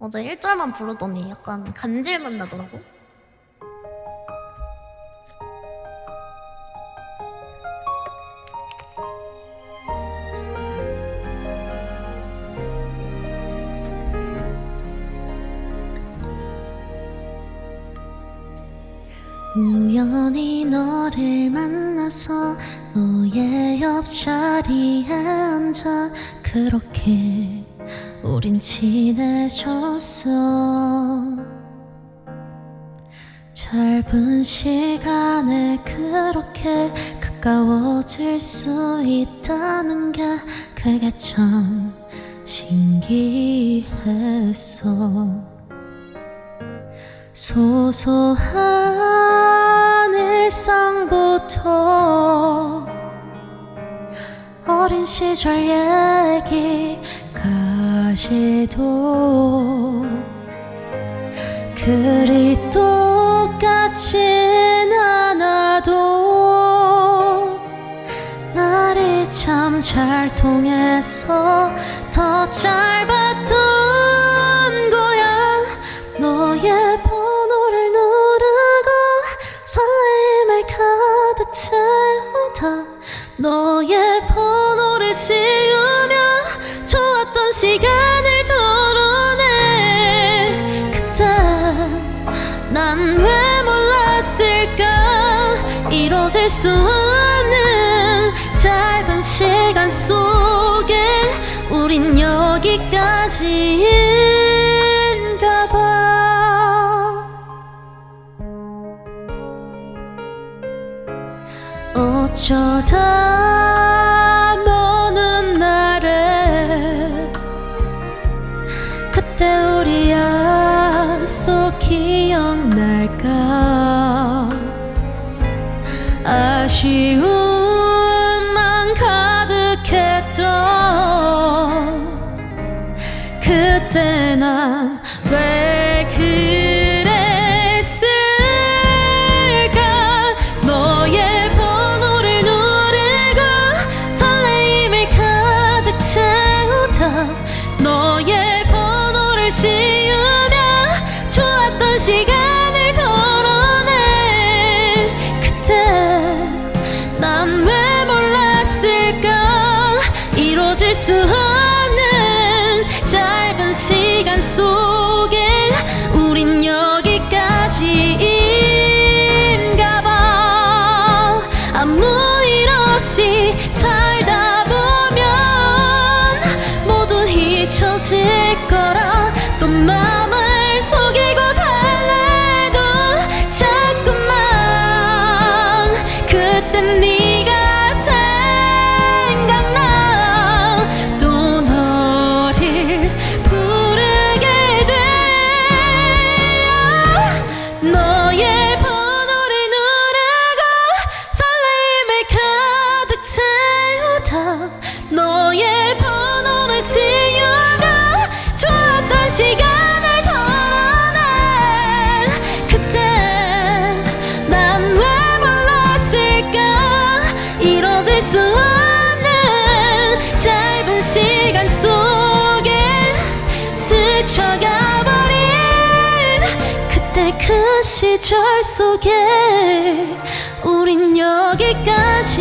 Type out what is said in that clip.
어제 1절만 부르더니 약간 간질만 나더라고. 우연히 너를 만나서 너의 옆자리에 앉아 그렇게 우린 친해졌어. 짧은 시간에 그렇게 가까워질 수 있다는 게 그게 참 신기했어. 소소한 일상부터 어린 시절 얘기 까지도 그리 똑같진 않아도 말이 참 잘 통해서 더 짧았던 거야. 너의 번호를 누르고 설레임을 가득 채우다. 너의 번호를 씌우며 좋았던 시간 난 왜 몰랐을까? 이뤄질 수 없는 짧은 시간 속에 우린 여기까지인가 봐. 어쩌다 기억날까 수 없는 짧은 시간 속에 우린 여기까지 그 시절 속에 우린 여기까지